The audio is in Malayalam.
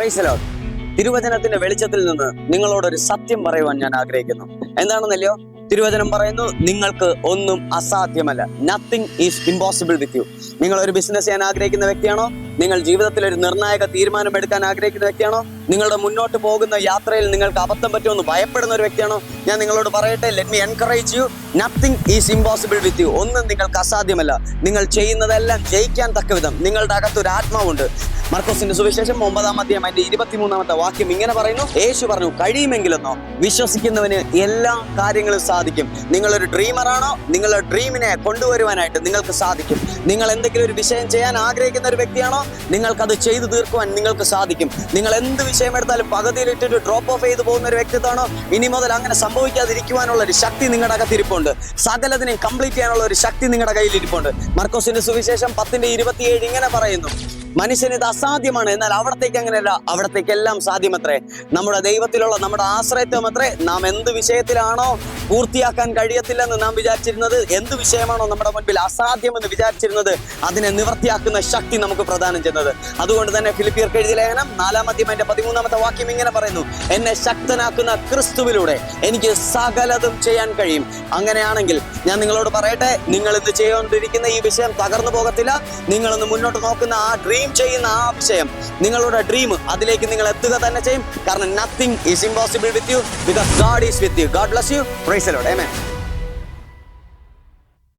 പ്രൈസലോ തിരുവചനത്തിന്റെ വെളിച്ചത്തിൽ നിന്ന് നിങ്ങളോട് ഒരു സത്യം പറയുവാൻ ഞാൻ ആഗ്രഹിക്കുന്നു. എന്താണെന്നല്ലയോ തിരുവചനം പറയുന്നു നിങ്ങൾക്ക് ഒന്നും അസാധ്യമല്ല. Nothing is impossible with you നിങ്ങൾ ഒരു ബിസിനസ് ചെയ്യാൻ ആഗ്രഹിക്കുന്ന വ്യക്തിയാണോ? നിങ്ങൾ ജീവിതത്തിൽ ഒരു നിർണായക തീരുമാനം എടുക്കാൻ ആഗ്രഹിക്കുന്ന വ്യക്തിയാണോ? നിങ്ങളുടെ മുന്നോട്ട് പോകുന്ന യാത്രയിൽ നിങ്ങൾക്ക് അബദ്ധം പറ്റുമെന്ന് ഭയപ്പെടുന്ന ഒരു വ്യക്തിയാണോ? ഞാൻ നിങ്ങളോട് പറയട്ടെ let me encourage you nothing is impossible with you ഒന്നും നിങ്ങൾക്ക് അസാധ്യമല്ല. നിങ്ങൾ ചെയ്യുന്നതെല്ലാം ജയിക്കാൻ തക്ക വിധം. നിങ്ങളുടെ അകത്ത് ഒരു ആത്മാവുണ്ട്. മർക്കോസിന്റെ സുവിശേഷം ഒമ്പതാം അധ്യായം അതിന്റെ ഇരുപത്തിമൂന്നാമത്തെ വാക്യം ഇങ്ങനെ പറയുന്നു. യേശു പറഞ്ഞു കഴിയുമെങ്കിലെന്നോ? വിശ്വസിക്കുന്നവന് എല്ലാ കാര്യങ്ങളും സാധിക്കും. നിങ്ങളൊരു ഡ്രീമറാണോ നിങ്ങളുടെ ഡ്രീമിനെ കൊണ്ടുവരുവാനായിട്ട് നിങ്ങൾക്ക് സാധിക്കും. നിങ്ങൾ എന്തെങ്കിലും ഒരു വിഷയം ചെയ്യാൻ ആഗ്രഹിക്കുന്ന ഒരു വ്യക്തിയാണോ? നിങ്ങൾക്കത് ചെയ്തു തീർക്കുവാൻ നിങ്ങൾക്ക് സാധിക്കും. നിങ്ങൾ എന്ത് വിഷയമെടുത്താലും പകുതിയിലിട്ടിട്ട് ഡ്രോപ്പ് ഓഫ് ചെയ്തു പോകുന്ന ഒരു വ്യക്തിത്വമാണോ? ഇനി മുതൽ അങ്ങനെ സംഭവിക്കാതിരിക്കുവാനുള്ള ഒരു ശക്തി നിങ്ങളുടെ അകത്തിരിപ്പുണ്ട്. സകലതിനെയും കംപ്ലീറ്റ് ചെയ്യാനുള്ള ഒരു ശക്തി നിങ്ങളുടെ കയ്യിൽ ഇരിപ്പുണ്ട് മർക്കോസിന്റെ സുവിശേഷം പത്തിന്റെ ഇരുപത്തിയേഴ് ഇങ്ങനെ പറയുന്നു. മനുഷ്യന് ഇത് അസാധ്യമാണ്. എന്നാൽ അവിടത്തേക്ക് അങ്ങനെയല്ല അവിടത്തേക്കെല്ലാം സാധ്യമത്രേ. നമ്മുടെ ദൈവത്തിലുള്ള നമ്മുടെ ആശ്രയത്വം അത്രേ. നാം എന്ത് വിഷയത്തിലാണോ പൂർത്തിയാക്കാൻ കഴിയത്തില്ലെന്ന് നാം വിചാരിച്ചിരുന്നത് എന്ത് വിഷയമാണോ നമ്മുടെ മുൻപിൽ അസാധ്യമെന്ന് വിചാരിച്ചിരുന്നത് അതിനെ നിവർത്തിയാക്കുന്ന ശക്തി നമുക്ക് പ്രദാനം ചെയ്യുന്നത് അതുകൊണ്ട് തന്നെ ഫിലിപ്പിയർക്ക് എഴുതിയ ലേഖനം നാലാമത്തെയും അതിന്റെ പതിമൂന്നാമത്തെ വാക്യം ഇങ്ങനെ പറയുന്നു. എന്നെ ശക്തനാക്കുന്ന ക്രിസ്തുവിലൂടെ എനിക്ക് സകലതും ചെയ്യാൻ കഴിയും. അങ്ങനെയാണെങ്കിൽ ഞാൻ നിങ്ങളോട് പറയട്ടെ നിങ്ങൾ ഇന്ന് ചെയ്തുകൊണ്ടിരിക്കുന്ന ഈ വിഷയം തകർന്നു പോകത്തില്ല. നിങ്ങളൊന്ന് മുന്നോട്ട് നോക്കുന്ന ആ ഡ്രീം ചെയ്യുന്ന ആ വിഷയം നിങ്ങളുടെ ഡ്രീം അതിലേക്ക് നിങ്ങൾ എത്തുക തന്നെ ചെയ്യും. കാരണം nothing is impossible with you because God is with you God bless you praise Lord amen